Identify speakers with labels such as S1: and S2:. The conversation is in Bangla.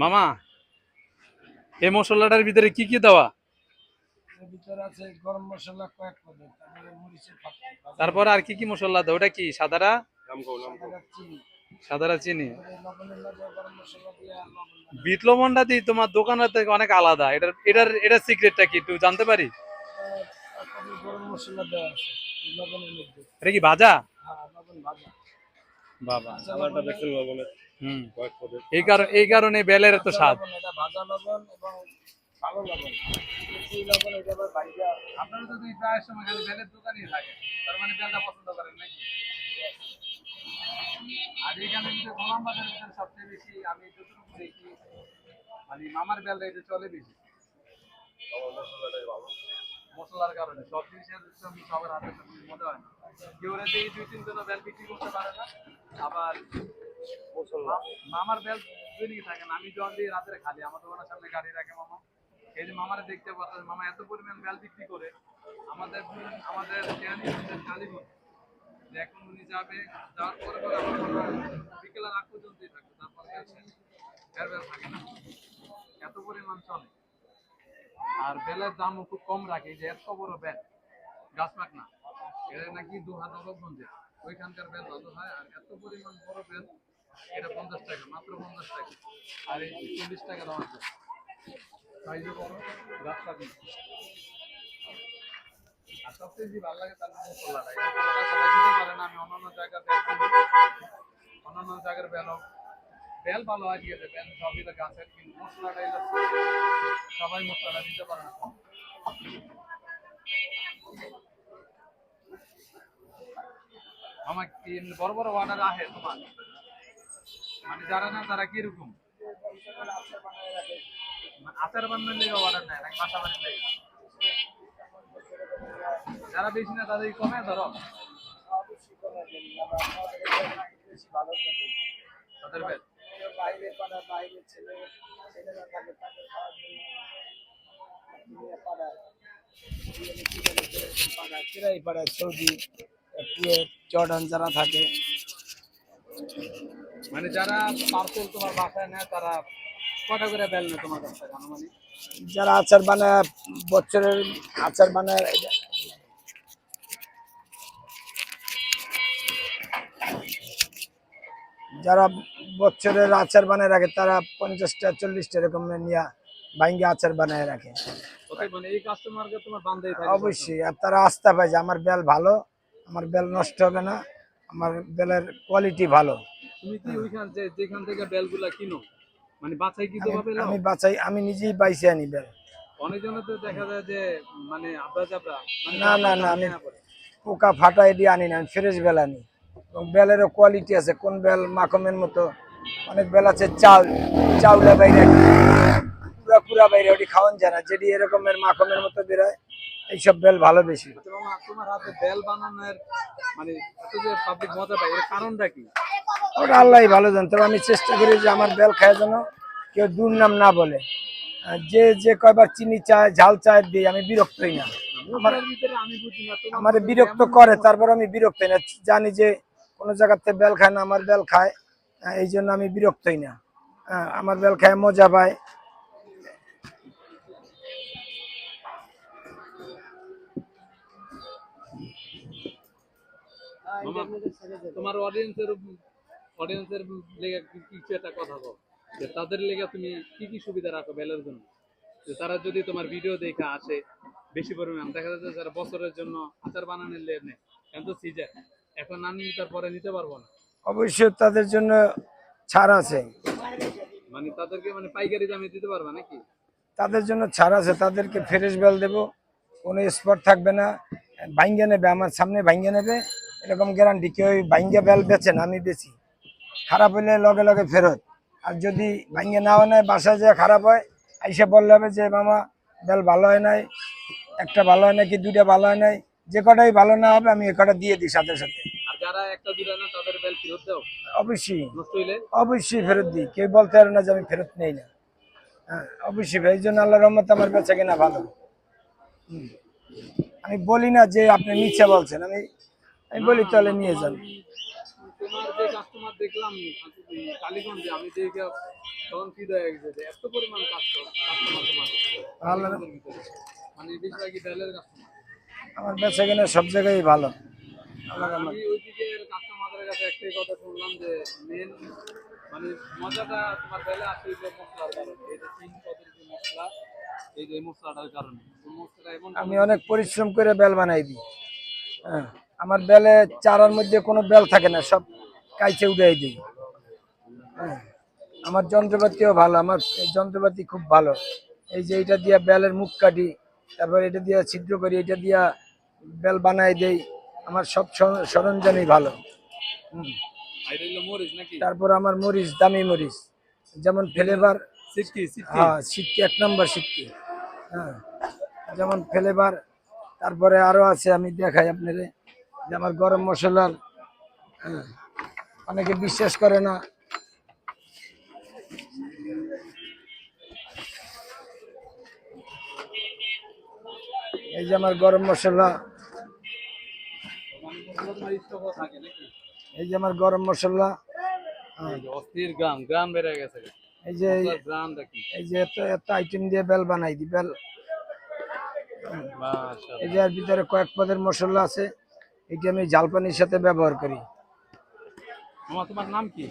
S1: মামা এই মশলাটার ভিতরে কি কি দেওয়া?
S2: ভিতরে আছে গরম মশলা কয়েক পদের তারপরে মরিচের
S1: তারপর আর কি কি মশলা দেওয়া ওটা কি সাদারা? সাদারা চিনি। বিট লবণটা দিয়ে তোমার দোকানের থেকে অনেক আলাদা। এটার এটার এটার সিক্রেটটা কি একটু জানতে পারি?
S2: গরম মশলা দেওয়া আছে
S1: এটা কি ভাজা।
S2: লবণ ভাজা
S1: বাবা হুম। এই কারণে এই কারণে বেলের এত স্বাদ।
S2: এটা ভাজা লবণ এবং ভালো লবণ। এই লবণ এটা আবার ভাজা
S1: আপনারা তো দুই প্রায় সময় খালি বেলের দোকানই থাকে তার মানে বেলটা পছন্দ করেন নাকি? আর এখানে কিন্তু গোলাম বাজারের ভিতরে সবচেয়ে বেশি আমি যতটুকু দেখি মানে মামার বেলটা এটা চলে বেশি। মশলার কারণে। সব জিনিসের সঙ্গে সবার হাতে মনে হয় না। কেউ রেতে এই দুই তিন জনের বেল বিক্রি করতে পারে না। আবার মামার বেল দৈনিক থাকে না। আমি যখন দিয়ে রাতের খালি। আমার দোকানের সামনে গাড়ি রাখে মামা। এই যে মামারে দেখতে পাচ্ছেন মামা এত পরিমাণ বেল বিক্রি করে আমাদের আমাদের কালীগঞ্জ এখন উনি যাবে যাওয়ার পরে পরে আমার বিকেলের আগ পর্যন্তই থাকবে। তারপর এর থাকে না। এত পরিমাণ চলে। আর বেলের দামও খুব কম রাখে যে এত বড় বেল, গাছ পাক না। এটা নাকি দু হাজার নবগঞ্জে ওইখানকার বেল ভালো হয়, আর এত পরিমাণ বড় বেল, এটা পঞ্চাশ টাকা, মাত্র পঞ্চাশ টাকা। আর এই চল্লিশ টাকা দাম আছে। সাইজও বড় গাছ পাক না আর সবচেয়ে ভালো লাগে তার মশলাটা না, আমি অন্যান্য জায়গার বেল অন্যান্য জায়গার বেল বেল ভালো আছে, বেল সবই গাছের, কিন্তু মশলাটা এলো সবাই মশলাটা দিতে পারে না। আমার কি বড় বড় অর্ডার আহে তোমার। মানে যারা না, তারা কীরকম? মানে আচার বান্নার লেগে অর্ডার নেয়, নাকি বাসা বাড়ির লেগে? যারা বেশি না তাদের কমে, ধরো। তাদের
S2: বাইরে পাড়া বাইরে ছেলে ছেলেরা থাকে তাদের খাওয়ার জন্য নিয়ে পাড়ায় পাড়ায় সৌদি জর্ডান যারা থাকে
S1: মানে যারা পার্সেল তোমার বাসায় নেয়, তারা কটা করে বেল নেয় তোমার কাছ থেকে
S2: যারা আচার বানায়, বছরের আচার বানায় যারা বছরের আচার বানায় রাখে, তারা পঞ্চাশটা, চল্লিশটা এরকম নিয়ে ভাঙ্গে আচার বানায় রাখে।
S1: মানে
S2: অবশ্যই আর তারা আস্থা পায় যে আমার বেল ভালো আমার বেল নষ্ট হবে না আমার বেলের কোয়ালিটি ভালো।
S1: তুমি কি ওইখান যেখান থেকে বেলগুলা কিনো? মানে বাছাই কি
S2: আমি বাঁচাই আমি নিজেই বাইসে আনি বেল।
S1: তো দেখা যায় যে মানে মানে
S2: না না না আমি পোকা দিয়ে আনি না আমি ফ্রেশ বেল আনি। এবং বেলেরও কোয়ালিটি আছে কোন বেল মাখমের মতো অনেক বেল আছে চাল চাউলে বাইরে। পুরা বাইরে ওটি খাওয়ান যায় না যেটি এরকমের মাখমের মতো বেরোয় এইসব বেল ভালো বেশি।
S1: তোমার হাতে বেল বানানোর মানে পাবলিক মজা পায় এর কারণটা কি?
S2: ওটা আল্লাহ ভালো জান তবে আমি চেষ্টা করি যে আমার বেল খায় যেন কেউ দুর্নাম না বলে। যে যে কয়বার চিনি চায় ঝাল চায় দিই আমি বিরক্ত হই না আমার আমার বিরক্ত করে তারপর আমি বিরক্ত হই না। জানি যে কোনো জায়গাতে বেল খায় না আমার বেল খায় এই জন্য আমি বিরক্ত হই না আমার বেল খায় মজা পায়।
S1: তোমার অডিয়েন্সের অডিয়েন্সের লেগে কি- কিছু একটা কথা বল। যে তাদের লেগে তুমি কি কি সুবিধা রাখো বেলের জন্য? যে তারা যদি তোমার ভিডিও দেখে আসে বেশি পরিমাণ দেখা যাচ্ছে যারা বছরের জন্য আচার বানানোর লেগে নেয় এখন তো সিজন এখন না নিলে তারপরে নিতে পারব না।
S2: অবশ্যই তাদের জন্য ছাড় আছে।
S1: মানে তাদেরকে মানে পাইকারি দামে দিতে পারবে নাকি?
S2: তাদের জন্য ছাড় আছে। তাদেরকে ফ্রেশ বেল দেব। কোনো স্পট থাকবে না। ভাঙ্গে নেবে আমার সামনে ভাঙ্গে নেবে। এরকম গ্যারান্টি কেউ ভাঙ্গে বেল বেচেন আমি বেচি। খারাপ হলে লগে লগে ফেরত। আর যদি ভাঙ্গে নাও নেয় বাসায় যে খারাপ হয় এসে বললে হবে যে মামা বেল ভালো হয় নাই একটা ভালো হয় নাই কি দুইটা ভালো হয় নাই যে কটাই ভালো না হবে আমি এ কটা দিয়ে দিই সাথে সাথে। অবশ্যই। অবশ্যই ফেরত দিই। কেউ বলতে পারে না যে আমি ফেরত নেই না। হ্যাঁ অবশ্যই। ভাই এই জন্য আল্লাহ রহমত আমার বেচা কিনা ভালো। আমি বলি না যে আপনি মিথ্যা বলছেন। আমি আমি বলি তাহলে নিয়ে যান। আমার বেচা কেনা সব জায়গায় ভালো।
S1: আমি ওইদিকে কাস্টমারদের কাছে একটাই কথা শুনলাম যে মেন মানে মজাটা তোমার বেলে মশলার কারণে এই যে তিন মশলা এই যে মশলাটার কারণে। মশলাটা এমন
S2: আমি অনেক পরিশ্রম করে বেল বানাই দিই। হ্যাঁ। আমার বেলে চারার মধ্যে কোনো বেল থাকে না সব কাইচে উড়াই দিই। হ্যাঁ আমার যন্ত্রপাতিও ভালো আমার যন্ত্রপাতি খুব ভালো। এই যে এটা দিয়ে বেলের মুখ কাটি তারপর এটা দিয়ে ছিদ্র করি এটা দিয়ে বেল বানাই দেই আমার সব সরঞ্জামই ভালো। তারপর আমার মরিচ দামি মরিচ যেমন ফ্লেভার হ্যাঁ সিটকি এক নম্বর সিটকি। হ্যাঁ যেমন ফ্লেভার তারপরে আরও আছে আমি দেখাই আপনারে। যে আমার গরম মশলার হ্যাঁ, অনেকে বিশ্বাস করে না। এই যে আমার গরম মশলা এই যে আমার গরম মশলা হ্যাঁ,
S1: অস্থির গ্রাম গ্রাম বেড়ে গেছে।
S2: এই যে এই যে এত এত আইটেম দিয়ে বেল বানাই দি বেল। এই যে এর ভিতরে কয়েক পদের মশলা আছে। এটি আমি জালপানির সাথে ব্যবহার করি।
S1: তোমার নাম কি?